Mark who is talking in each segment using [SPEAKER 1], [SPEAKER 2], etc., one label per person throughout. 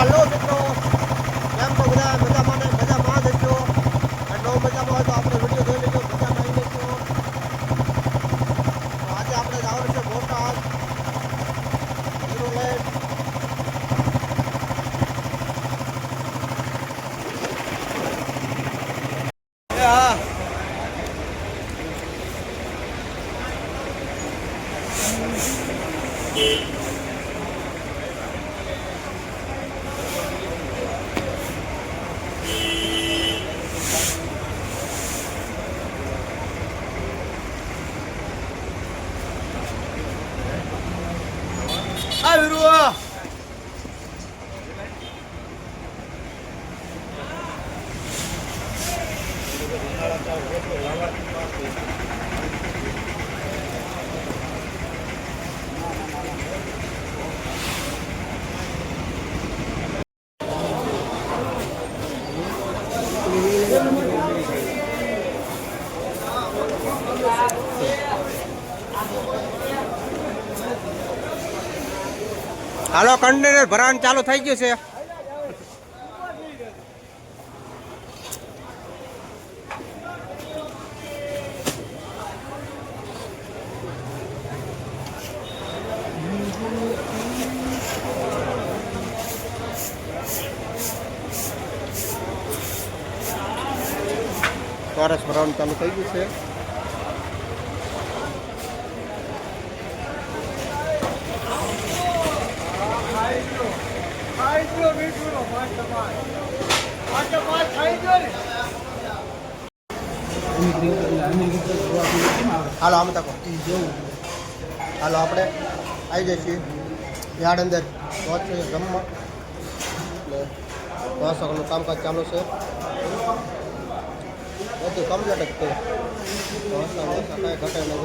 [SPEAKER 1] હાલો મિત્રો. કેમ છો બધા? મજામાં ને? મજામાં જ હશો અને ન મજામાં હોય તો આપણે વીડિયો જોઈ લેજો. મજામાં આવી લેજો. તો આજે આપણે જવાનું છે બોટાદ. હીરો લેન્ડ હા. આ હાલો કન્ટેનર ભરાણ ચાલુ થઈ ગયું છે. ચોરસ ભરાવાનું ચાલુ થઈ ગયું છે. હાલો, આમ તકો હાલો, આપણે આવી જઈએ છીએ. યાર્ડ અંદર પહોંચીએ જમવા. એટલે કામકાજ ચાલુ છે. બધું કમ્પ્લીટ જ છે. કાંઈ ઘટે જો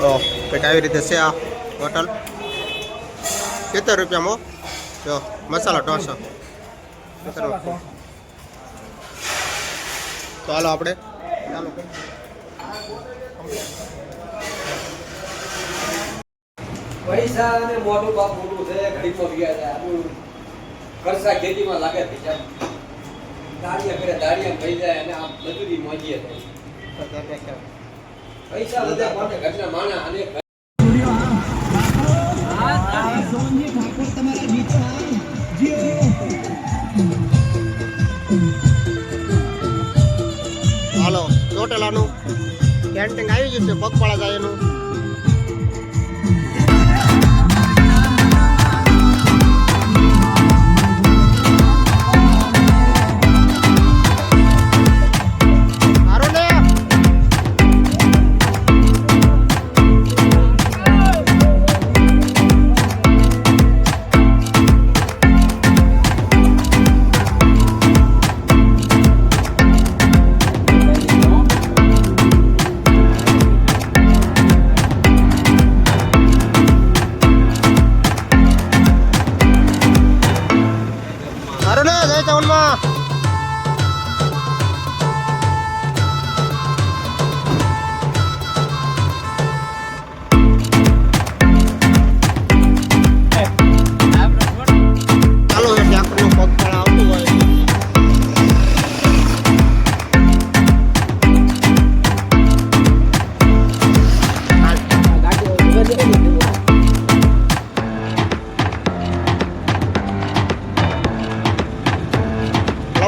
[SPEAKER 1] તો કંઈક આવી રીતે છે આ હોટલ. સિત્તેર રૂપિયામાં જો, મસાલા ઢોસો તો હાલો આપણે. ચાલો
[SPEAKER 2] પૈસા મોટું બાપ મોટું છે ઘડીમાં ગયા છે ખર્ચા ખેતીમાં લાગે છે જેમ દાડિયા કરે દાડિયા થઈ જાય અને આ મજૂરી મોજીએ પૈસા બધા કોને ઘરના માણા અને
[SPEAKER 1] હાલો ચોટેલાનું કેન્ટિંગ આવી છે, પગપાળા જાય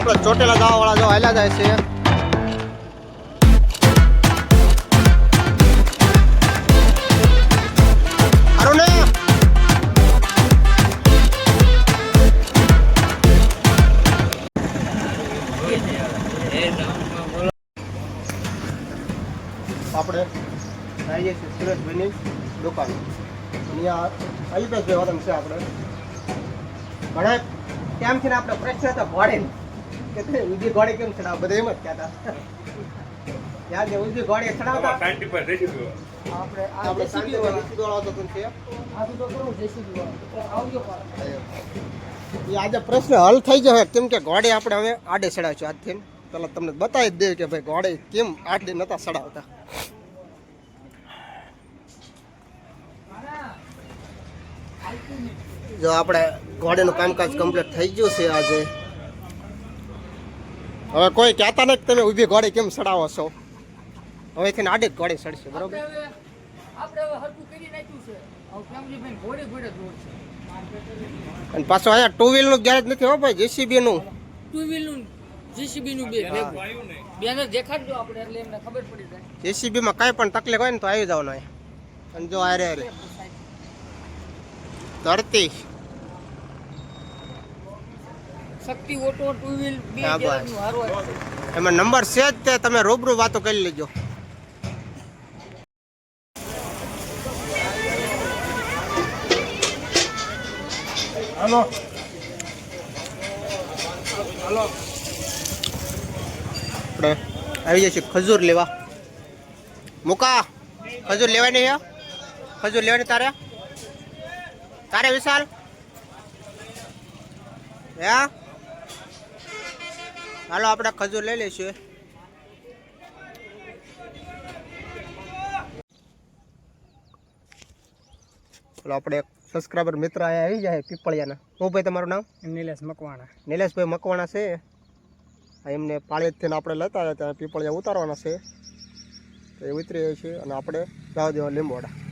[SPEAKER 1] આપણે ચોટેલા જવા વાળા જો હાલ્યા જાય છે. આપણે આવીએ છીએ સુરેશભાઈની દુકાન. અહીંયા અલ્પેશભાઈ વતન છે આપણે. ઘણા ને આપણે પ્રશ્ન તો ઘોડે કે તે ઊંધી ઘોડે કેમ ચડાવ બધા એમ જ કહેતા. યાદ છે ઊંધી ઘોડે ચડાવતા? આપણે છે. આજે પ્રશ્ન હલ થઈ જશે કેમ કે ઘોડે આપણે હવે આડે ચડાવશું આજથી. પેલા તમને બતાવી જ દે કે ભાઈ ઘોડે કેમ આડે નતા ચડાવતા. જો આપણે ઘોડેનું કામકાજ કમ્પ્લીટ થઈ ગયું છે આજે. હવે કોઈ કહેતા નથી તમે ઊભી ઘોડી કેમ ચડાવો છો? હવેથી આડી જ ઘોડી સડશે બરોબર?
[SPEAKER 3] આપણે હવે આપણે હવે હરખું કરી નાખ્યું છે. હવે ફેમિલી ઘોડે ઘોડે દોડ છે.
[SPEAKER 1] અને પાછો અહીંયા ટુ વ્હીલનું ગેરેજ નથી હો ભાઈ જેસીબી નું?
[SPEAKER 3] ટુ વ્હીલનું જેસીબી નું બે બેનર દેખાડજો આપણે એટલે એમને ખબર પડી જાય.
[SPEAKER 1] જેસીબી માં કાંઈ પણ તકલીફ હોય ને તો આવી જવાનું અહીંયા. અને જો અરે અરે ધરતી.
[SPEAKER 3] શક્તિ ઓટો ટુ વ્હીલ બે
[SPEAKER 1] હા, બસ.
[SPEAKER 3] ગેરેજનું હારું આવે છે.
[SPEAKER 1] એમાં નંબર છે જ તે તમે રૂબરૂ વાતો કરી લેજો. હાલો. હાલો. આપણે આવી જશે ખજૂર લેવા. મુકા ખજૂર લેવાની છે ખજૂર લેવાની તારે? તારે વિશાલ? હે? હાલો આપણે ખજૂર લઈ લઈશું. ચાલો આપણે એક સબસ્ક્રાઈબર મિત્ર અહીંયા આવી જાય પીપળિયાના. હું ભાઈ તમારું નામ?
[SPEAKER 3] નિલેશ મકવાણા.
[SPEAKER 1] નિલેશભાઈ મકવાણા છે. આ એમને પાળીથી આપણે લેતા હતા પીપળિયા ઉતારવાના છે. તો એ ઉતરી છે અને આપણે જવા દેવા લીંબોડા.